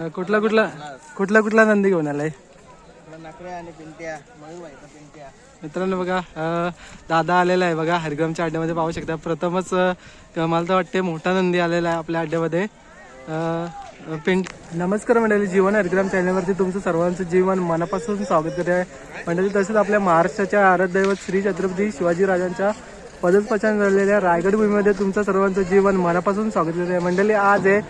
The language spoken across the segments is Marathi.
कुठला कुठला कुठला कुठला नंदी घेऊन आलाय? मित्रांनो बघा दादा आलेला आहे बघा हरिग्रामच्या अड्ड्यामध्ये पाहू शकता. प्रथमच मला तर वाटते मोठा नंदी आलेला आहे आपल्या अड्ड्यामध्ये पिंट नमस्कार मंडळी जीवन हरिग्राम चॅनलवरती तुमचं सर्वांचं जीवन मनापासून स्वागत करते. आहे मंडळी तसेच आपल्या महाराष्ट्राच्या आराध्यदैवत श्री छत्रपती शिवाजीराजांच्या पदस्पचन झालेल्या रायगड भूमीमध्ये तुमचं सर्वांचं जीवन मनापासून स्वागत आहे. मंडळी आज आहे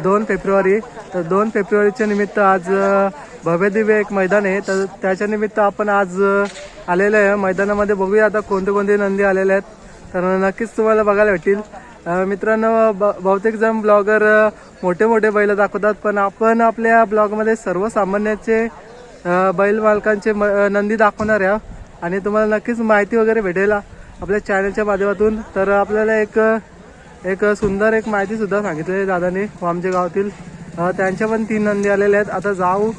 दोन फेब्रुवारी. तर दोन फेब्रुवारीच्या निमित्त आज भव्य भव्यदिव्य एक मैदान आहे. तर त्याच्या निमित्त आपण आज अं, आलेलो आहे. मैदानामध्ये बघूया आता कोणते कोणते नंदी आलेले आहेत. तर नक्कीच तुम्हाला बघायला भेटतील. मित्रांनो ब- बहुतेक जण ब्लॉगर मोठे मोठे बैल दाखवतात पण आपण आपल्या ब्लॉगमध्ये सर्वसामान्याचे बैल मालकांचे म- नंदी दाखवणार आहे. आणि तुम्हाला नक्कीच माहिती वगैरे भेटेल. आपल्या चॅनलच्या माध्यमातून. तर आपल्याला एक एक सुंदर एक माहिती सुद्धा सांगितलेली आहे दादाने वामजे गावातील. त्यांच्या पण तीन नंदी आलेले आहेत. आता जाऊ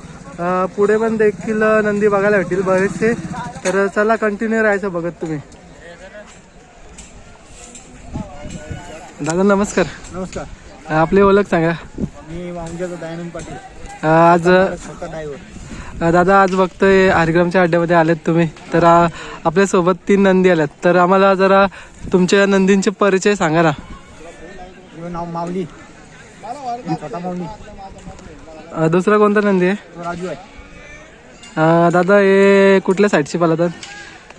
पुढे पण देखील नंदी बघायला भेटतील बरेचसे. तर चला कंटिन्यू राहायचं बघत तुम्ही. दादा नमस्कार. नमस्कार. आपली ओळख सांगा. मी वामजाचा दयानंद पाटील. आज ड्रायव्हर दादा आज बघतोय हरिग्रामच्या अड्ड्यामध्ये आलेत तुम्ही. तर आपल्यासोबत तीन नंदी आल्यात तर आम्हाला जरा तुमच्या नंदींचे परिचय सांगा ना. नाव माऊली. दुसरा कोणता नंदी आहे? राजू आहे. दादा हे कुठल्या साईडची पालतात?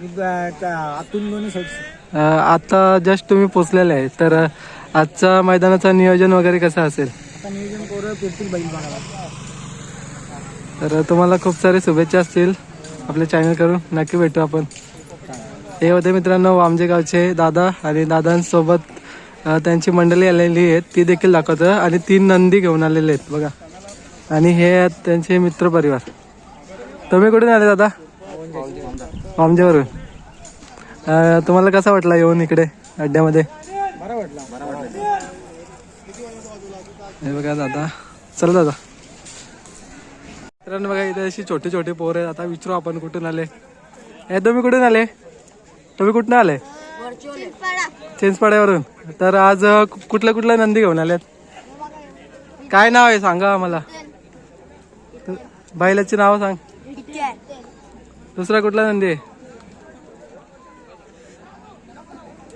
मी ग- त्या आतून दोन्ही साईड अं, आता जस्ट तुम्ही पोचलेले आहे. तर आजचा मैदानाचं नियोजन वगैरे कसं असेल? नियोजन करू फिरतील बैल बघायला. तर तुम्हाला खूप सारे शुभेच्छा असतील आपल्या चॅनल करून नक्की भेटू आपण. हे होते मित्रांनो वामजे गावचे दादा आणि दादांसोबत त्यांची मंडळी आलेली आहेत. ती देखील दाखवतं आणि तीन नंदी घेऊन आलेले आहेत बघा. आणि हे आहेत त्यांचे मित्र परिवार. तुम्ही कुठून आले दादा? वामजेवरून तुम्हाला कसा वाटला येऊन इकडे अड्ड्यामध्ये? हे बघा दादा. चल दादा. मित्रांनो बघा इथे अशी छोटे छोटे पोर आहेत. आता विचारू आपण कुठून आले. हे तुम्ही कुठून आले? तुम्ही कुठून आले? चिंचपाड्यावरून. तर आज कुठल्या कुठल्या नंदी घेऊन आल्यात? काय नाव आहे सांगा आम्हाला. बैलाची नाव सांग. दुसरा कुठला नंदी आहे?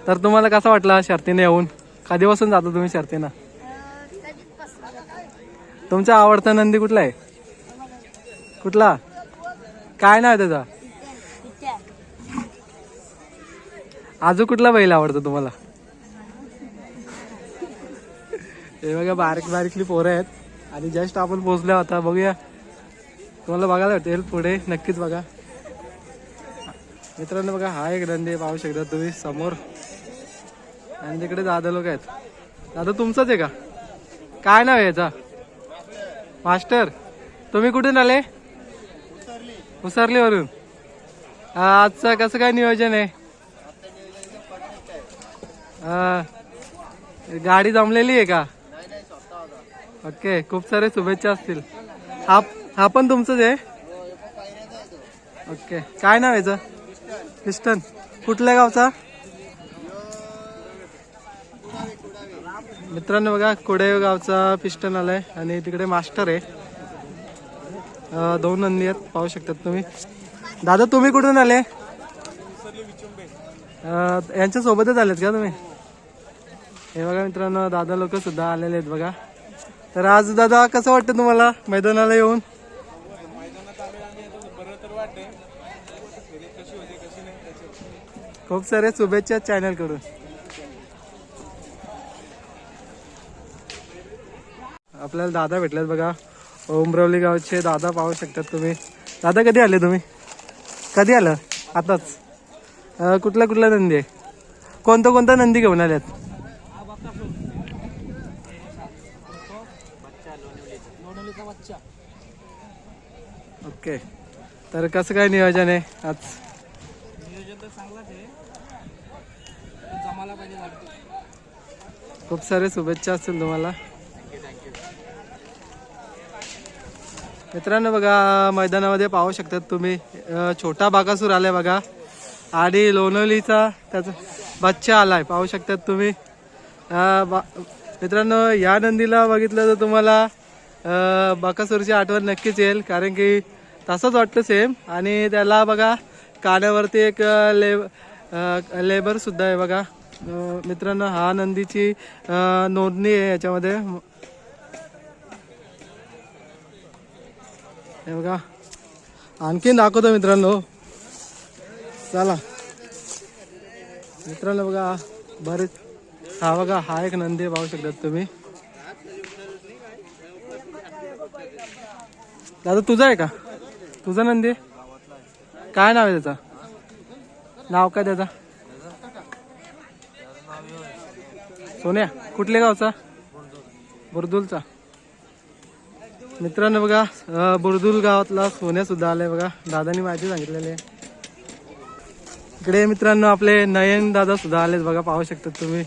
तर तुम्हाला कसा वाटला शर्तीने येऊन? कधीपासून जातो तुम्ही शर्तीनं? तुमचा आवडता नंदी कुठला आहे? कुठला? काय नाव आहे त्याचा? आजू कुठला बैल आवडतो तुम्हाला? हे बघा बारीक बारीकली पोरं आहेत. आणि जस्ट आपण पोचल्या आता बघूया. तुम्हाला बघायला वाटेल पुढे नक्कीच बघा. मित्रांनो बघा हा एक नंदी पाहू शकता तुम्ही समोर. आणि तिकडे दादा लोक आहेत. दादा तुमचंच आहे का? काय नाव आहे याचा? मास्टर तुम्ही कुठून आले? उसरलीवरून आजचं कसं काय नियोजन आहे? गाडी जमलेली आहे का? ओके खूप सारे शुभेच्छा असतील. हा हा पण तुमचंच आहे? ओके काय नाव याचं? पिस्टन कुठल्या गावचा? मित्रांनो बघा कोडेव गावचा पिस्टन आलाय आणि तिकडे मास्टर आहे. दोन नंदी आहेत पाहू शकतात तुम्ही. दादा तुम्ही कुठून आले? यांच्या सोबतच आलेत का तुम्ही? हे बघा मित्रांनो दादा लोक सुद्धा आलेले आहेत बघा. तर आज दादा कसं वाटतं तुम्हाला मैदानाला येऊन? खूप सारे शुभेच्छा चॅनलकडून. आपल्याला दादा भेटलेत बघा. उमरवली गावचे दादा पाहू शकतात तुम्ही. दादा कधी आले तुम्ही? कधी आलं? आताच. कुठला कुठला नंदी आहे? कोणता कोणता नंदी घेऊन आल्यात? ओके. तर कसं काय नियोजन आहे आज? खूप सारे शुभेच्छा असतील तुम्हाला. मित्रांनो बघा मैदानामध्ये पाहू शकतात तुम्ही छोटा बाकासूर आलाय बघा. आणि लोणवलीचा त्याचा बच्चा आलाय पाहू शकतात तुम्ही. बा- मित्रांनो या नंदीला बघितलं तर तुम्हाला बाकासूरची आठवण नक्कीच येईल कारण की तसंच वाटतं सेम आणि त्याला बघा कानावरती एक लेब लेबरसुद्धा लेबर सुद्धा आहे बघा. मित्रांनो हा नंदीची नोंदणी आहे याच्यामध्ये. हे बघा. आणखीन दाखवतो मित्रांनो. चला. मित्रांनो बघा बरेच हा बघा हा एक नंदी पाहू शकतात तुम्ही. दादा तुझा आहे का? तुझा नंदी? आहे? काय नाव आहे त्याचा? नाव काय त्याचा? सोन्या. कुठल्या गावचा? बुरदुलचा. मित्रांनो बघा बुरदुल गावातला सोन्या सुद्धा आलाय बघा. दादानी माहिती सांगितलेली. आहे इकडे मित्रांनो आपले नयन दादा सुद्धा आलेत बघा पाहू शकतात तुम्ही.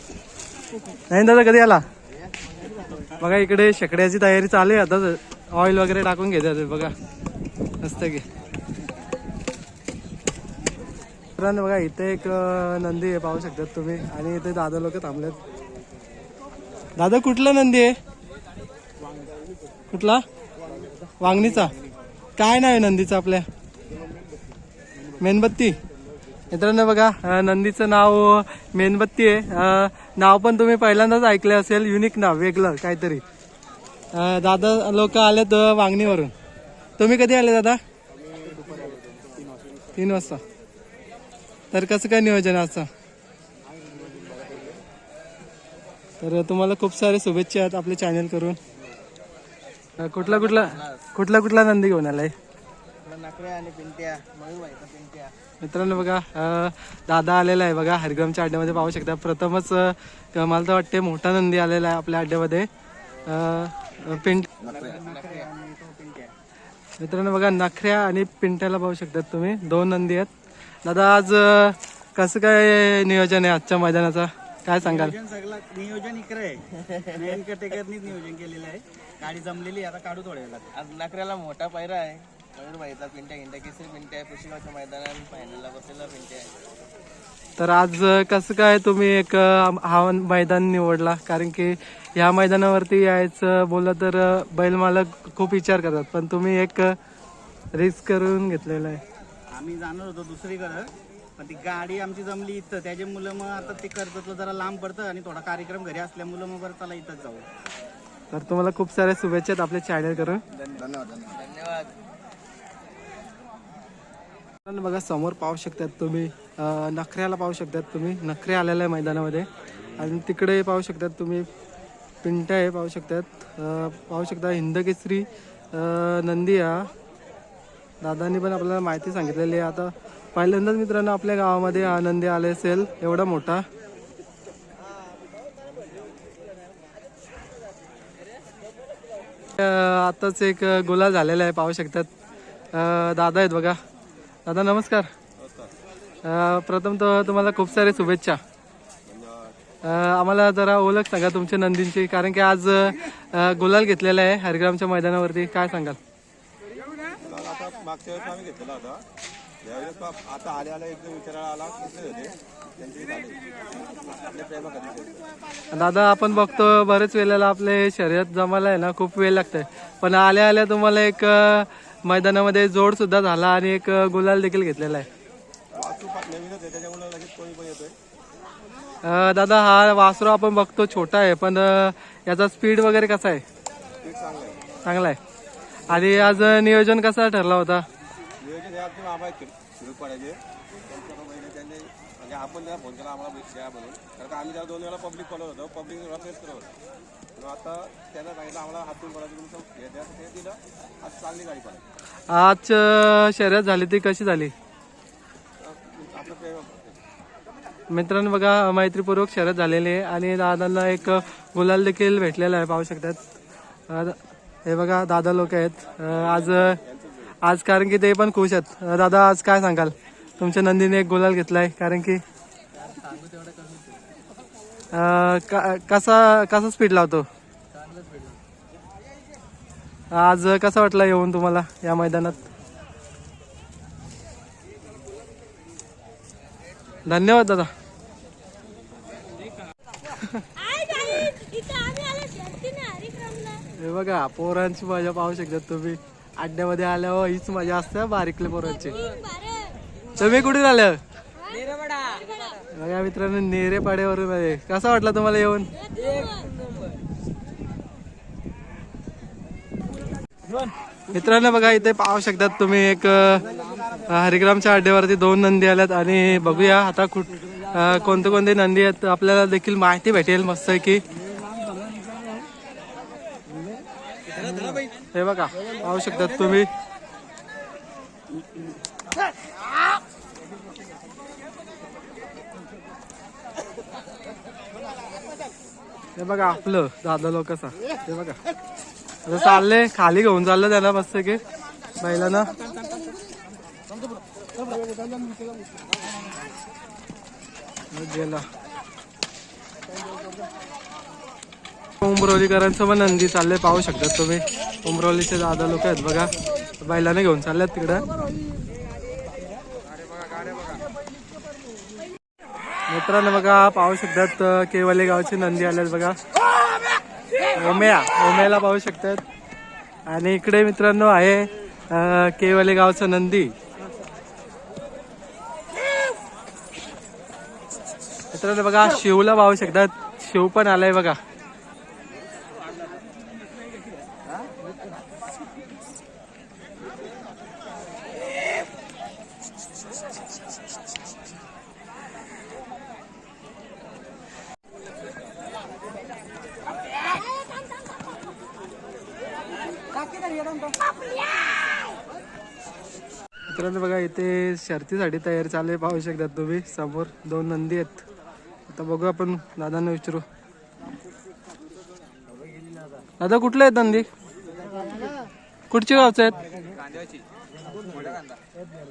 नयन दादा कधी आला? बघा इकडे शेकड्याची तयारी चालू आहे. आता ऑइल वगैरे टाकून घेतात बघा. मस्त की. मित्रांनो बघा इथे एक नंदी आहे पाहू शकतात तुम्ही. आणि इथे दादा लोक थांबलेत. दादा कुठला नंदी आहे? कुठला? वांगणीचा? काय नाव आहे नंदीचं आपल्या? मेणबत्ती. मित्रांनो बघा नंदीचं नाव मेणबत्ती आहे. नाव पण तुम्ही पहिल्यांदाच ऐकलं असेल युनिक नाव वेगळं काहीतरी. दादा लोक आलेत वांगणीवरून. तुम्ही कधी आले दादा? तीन वाजता. तर कसं काय नियोजन असं तर तुम्हाला खूप सारे शुभेच्छा आहेत आपल्या चॅनल करून कुठला कुठला? कुठला कुठला नंदी घेऊन आलाय? मित्रांनो बघा दादा आलेला आहे बघा हरिग्रामच्या अड्ड्यामध्ये पाहू शकता. प्रथमच मला तर वाटते मोठा नंदी आलेला आहे आपल्या अड्ड्यामध्ये पिंट मित्रांनो बघा नखऱ्या आणि पिंट्याला पाहू शकतात तुम्ही. दोन नंदी आहेत. दादा आज कसं काय नियोजन आहे आजच्या मैदानाचा? काय सांगाल? नियोजन सगळं नियोजन इकडे नियोजन केलेलं आहे. गाडी जमलेली आहे, आता काढू थोड्या वेळात. आज नकऱ्याला मोठा पायरा आहे. मयूर भाईचा पिंट्या गिंट्या केसरी पिंट्या आहे पुशेगावच्या मैदानात फायनलला बसलेला पिंट्या आहे. तर आज अं, कसं काय तुम्ही एक अं, हा मैदान निवडला? कारण की ह्या मैदानावरती यायचं बोललं तर अं, बैल मालक खूप विचार करतात. पण तुम्ही एक रिस्क करून घेतलेलं आहे. आम्ही जाणार होतो दुसरीकडं पण ती गाडी आमची जमली इथं. त्याच्या मुलं मग आता ते कर्जतला जरा लांब पडतं आणि थोडा कार्यक्रम घरी असल्यामुळं मग बरं चला इथंच जाऊ. तर तुम्हाला खूप साऱ्या शुभेच्छा आपल्या चॅनल करून. धन्यवाद. धन्यवाद बघा समोर पाहू शकतात तुम्ही नखऱ्याला पाहू शकतात तुम्ही. नखरे आलेला आहे मैदानामध्ये. आणि तिकडे पाहू शकतात तुम्ही पिंट्या हे पाहू शकतात. पाहू शकता हिंदकेसरी नंदी हा दादांनी पण आपल्याला माहिती सांगितलेली आहे. आता पहिल्यांदाच मित्रांनो आपल्या गावामध्ये हा नंदी आले असेल. एवढा मोठा अं, आताच एक गोला झालेला आहे पाहू शकतात. दादा आहेत बघा. दादा नमस्कार. प्रथम तर तुम्हाला खूप सारे शुभेच्छा. आम्हाला जरा ओळख सांगा तुमच्या नंदींची कारण की आज गुलाल घेतलेला आहे हरिग्रामच्या मैदानावरती. काय सांगाल? मागच्या वेळेस आम्ही घेतलेला होता. यावेळेस आता आले आले एकदम विचारायला आला. दादा आपण बघतो बरेच वेळेला आपले शर्यत जमायला आहे ना खूप वेळ लागतंय. पण आल्या आल्या तुम्हाला एक मैदानामध्ये जोड सुद्धा झाला आणि एक गुलाल देखील घेतलेला आहे. दादा हा वासरू आपण बघतो छोटा आहे पण याचा स्पीड वगैरे कसा आहे? चांगला आहे. आणि आज नियोजन कसा ठरला होता नियोजन हे आमचे मामा आहेत सुरू पडायचे त्यांच्या पहिले त्यांनी म्हणजे आपण त्याला फोन केला आम्हाला भेट द्या म्हणून. कारण का आम्ही त्याला दोन वेळा पब्लिक फॉलो होतो पब्लिक फेस करत होतो. मग आता त्यांना सांगितलं आम्हाला हातून पडायचं तुमचं हे द्या ते दिलं. आज चांगली गाडी पडायची आज शर्यत झाली ती कशी झाली? आपलं प्रेम मित्रांनो बघा मैत्रीपूर्वक शर्यत झालेली आहे. आणि दादांना एक गुलाल देखील भेटलेला आहे पाहू शकतात. हे बघा दादा लोक आहेत. आज आज कारण की ते पण खुश आहेत. दादा आज काय सांगाल? तुमच्या नंदीने एक गुलाल घेतलाय कारण की का- कसा कसा स्पीड लावतो? आज कसा वाटला येऊन तुम्हाला या मैदानात? धन्यवाद दादा. हे बघा पोरांची मजा पाहू शकतात तुम्ही. अड्ड्यामध्ये आल्यावर हीच मजा असते बारीकले पोरांची. तुम्ही कुठे आलं बघा मित्रांनो नेरेपाड्यावरून आहे कसा वाटला तुम्हाला येऊन? मित्रांनो बघा इथे पाहू शकतात तुम्ही एक हरिग्रामच्या अड्ड्यावरती दोन नंदी आल्यात आणि बघूया आता कुठ कोणते कोणते नंदी आहेत. आपल्याला देखील माहिती भेटेल मस्त की हे बघा पाहू शकतात तुम्ही. हे बघा आपलं दादा लोक कसा हे बघा. आता चालले खाली घेऊन चाललं त्याला मस्त की. बैलांना. गेला. उमरोलीकरांचं पण नंदी चालले पाहू शकतात तुम्ही. उमरोलीचे दादा लोक आहेत बघा. बैलाने घेऊन चालल्यात तिकडं. मित्रांनो बघा पाहू शकतात केवले गावची नंदी आल्यात बघा. ओम्या ओम्याला पाहू शकतात. आणि इकडे मित्रांनो आहे केवले गावचं नंदी. मित्रांनो बघा शिवला पाहू शकतात. शिव पण आलाय बघा. मित्रांनो बघा इथे शर्तीसाठी तयारी चालू आहे. पाहू शकतात तुम्ही समोर दोन नंदी आहेत. आता बघू आपण दादांना विचारू. दादा कुठले आहेत नंदी? कुठचे गावचे आहेत?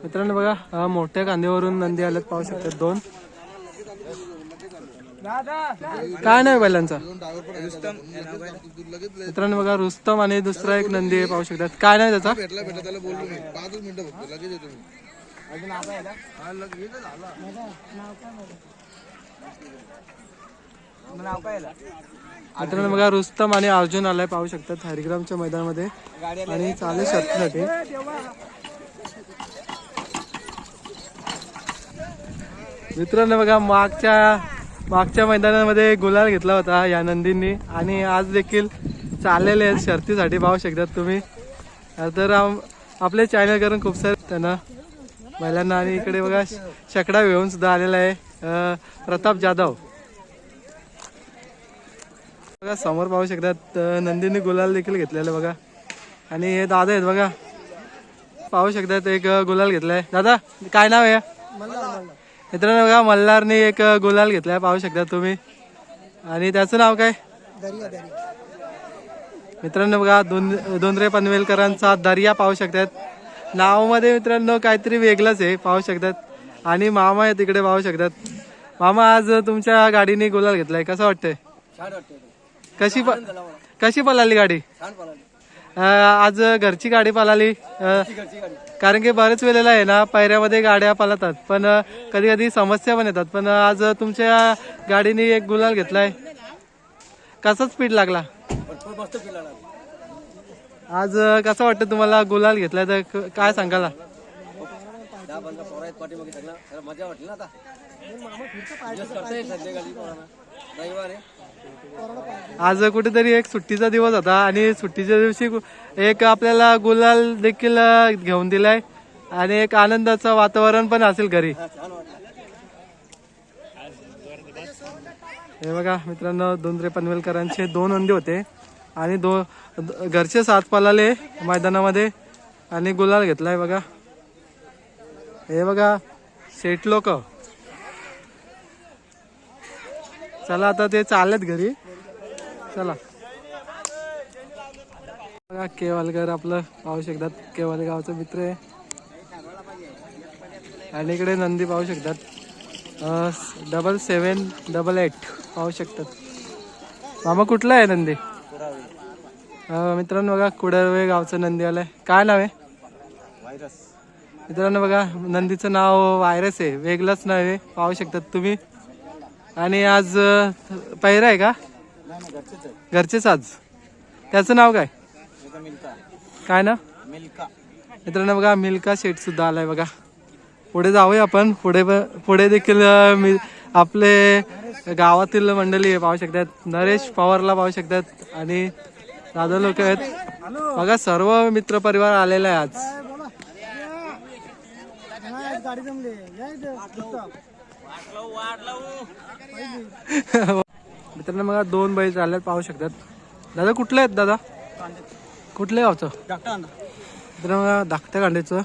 मित्रांनो बघा मोठ्या कांद्यावरून नंदी आल्यात. पाहू शकतात दोन. काय नाही बैलांचा. मित्रांनो बघा रुस्तम आणि दुसरा एक नंदी आहे पाहू शकतात. काय नाही त्याचा? मित्रांनो बघा रुस्तम आणि अर्जुन आलाय पाहू शकतात हरिग्रामच्या मैदानामध्ये. आणि चालेल शर्तीसाठी मित्रांनो बघा मागच्या मागच्या मैदानामध्ये गुलाल घेतला होता या नंदींनी. आणि आज देखील चाललेले आहेत शर्तीसाठी पाहू शकतात तुम्ही. तर आम- आपले चॅनल करून खूप सारे त्यांना महिलांना आणि इकडे बघा शकडा घेऊन सुद्धा आलेला आहे प्रताप जाधव. बघा समोर पाहू शकतात अं, गुलाल देखील घेतलेला बघा. आणि हे दादा आहेत बघा. पाहू शकतात एक गुलाल घेतलाय. दादा काय नाव आहे? मित्रांनो बघा मल्हारने एक गुलाल घेतलाय पाहू शकता तुम्ही. आणि त्याचं नाव काय? मित्रांनो बघा दोन दोनरे पनवेलकरांचा दर्या पाहू शकतात. नावामध्ये मित्रांनो काहीतरी वेगळंच आहे पाहू शकतात. आणि मामा आहे तिकडे पाहू शकतात. मामा आज तुमच्या गाडीने गुलाल घेतलाय. कसं वाटतंय? कशी प- कशी पळाली गाडी? आज घरची गाडी पळाली कारण की बरेच वेळेला आहे ना पैऱ्यामध्ये गाड्या पळतात पण कधी कधी समस्या पण येतात. पण आज तुमच्या गाडीने एक गुलाल घेतलाय. कसा स्पीड लागला? आज कसं वाटतं तुम्हाला गुलाल घेतलाय? तर काय सांगाला? आज कुठेतरी एक सुट्टीचा दिवस होता आणि सुट्टीच्या दिवशी एक आपल्याला गुलाल देखील घेऊन दिलाय आणि एक आनंदाचं वातावरण पण असेल घरी. हे बघा मित्रांनो दोनरे पनवेलकरांचे दोन अंडे होते आणि दो घरचे सात पलाले मैदानामध्ये आणि गुलाल घेतलाय बघा. हे बघा सेट लोक. चला आता ते चाललेत घरी. चला. बघा केवालकर आपलं पाहू शकतात. केवाल गावचा मित्र आहे. आणि इकडे नंदी पाहू शकतात. डबल सेवन डबल एट पाहू शकतात. मामा कुठला आहे नंदी? मित्रांनो बघा कुडरवे गावचं नंदी आलंय काय नाव आहे? मित्रांनो बघा नंदीचं नाव व्हायरस आहे. वेगळंच नाव आहे. पाहू शकतात तुम्ही. आणि आज पहिरा आहे का? घरचेच आज. त्याचं नाव काय? काय ना? मित्रांनो बघा मिल्का शेट सुद्धा आलाय बघा. पुढे जाऊया आपण. पुढे ब- पुढे देखील मी आपले गावातील मंडळी पाहू शकतात. नरेश पवारला पाहू शकतात. आणि दादा लोक आहेत. बघा सर्व मित्र परिवार आलेला आहे आज. मित्रांनो मग दोन बैल चालल्यात पाहू शकतात. दादा कुठले आहेत दादा? कुठले गावचं? मित्रांनो मग धाकट्या कांड्याचं